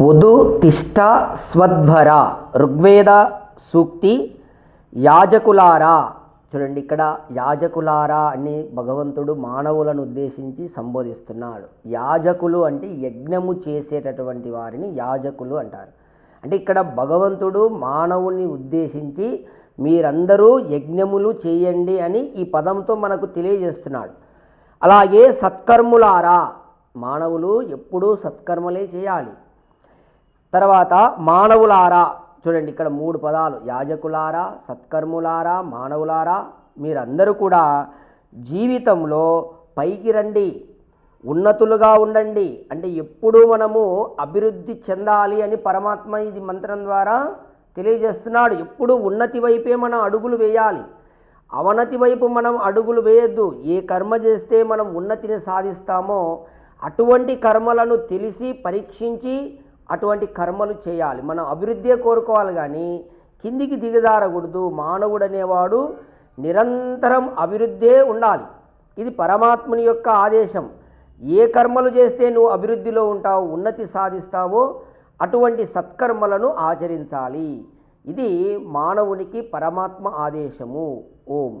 ఉదు తిష్ట స్వధ్వర ఋగ్వేద సూక్తి యాజకులారా. చూడండి ఇక్కడ యాజకులారా అని భగవంతుడు మానవులను ఉద్దేశించి సంబోధిస్తున్నాడు. యాజకులు అంటే యజ్ఞము చేసేటటువంటి వారిని యాజకులు అంటారు. అంటే ఇక్కడ భగవంతుడు మానవుని ఉద్దేశించి మీరందరూ యజ్ఞములు చేయండి అని ఈ పదంతో మనకు తెలియజేస్తున్నాడు. అలాగే సత్కర్ములారా మానవులు ఎప్పుడూ సత్కర్మలే చేయాలి. తర్వాత మానవులారా చూడండి ఇక్కడ మూడు పదాలు యాజకులారా సత్కర్ములారా మానవులారా మీరందరూ కూడా జీవితంలో పైకి రండి ఉన్నతులుగా ఉండండి. అంటే ఎప్పుడూ మనము అభివృద్ధి చెందాలి అని పరమాత్మ ఇది మంత్రం ద్వారా తెలియజేస్తున్నాడు. ఎప్పుడు ఉన్నతి వైపే మనం అడుగులు వేయాలి. అవనతి వైపు మనం అడుగులు వేయద్దు. ఏ కర్మ చేస్తే మనం ఉన్నతిని సాధిస్తామో అటువంటి కర్మలను తెలిసి పరీక్షించి అటువంటి కర్మలు చేయాలి. మనం అభివృద్ధే కోరుకోవాలి కానీ కిందికి దిగజారకూడదు. మానవుడు అనేవాడు నిరంతరం అభివృద్ధే ఉండాలి. ఇది పరమాత్ముని యొక్క ఆదేశం. ఏ కర్మలు చేస్తే నువ్వు అభివృద్ధిలో ఉంటావు ఉన్నతి సాధిస్తావో అటువంటి సత్కర్మలను ఆచరించాలి. ఇది మానవునికి పరమాత్మ ఆదేశము. ఓం.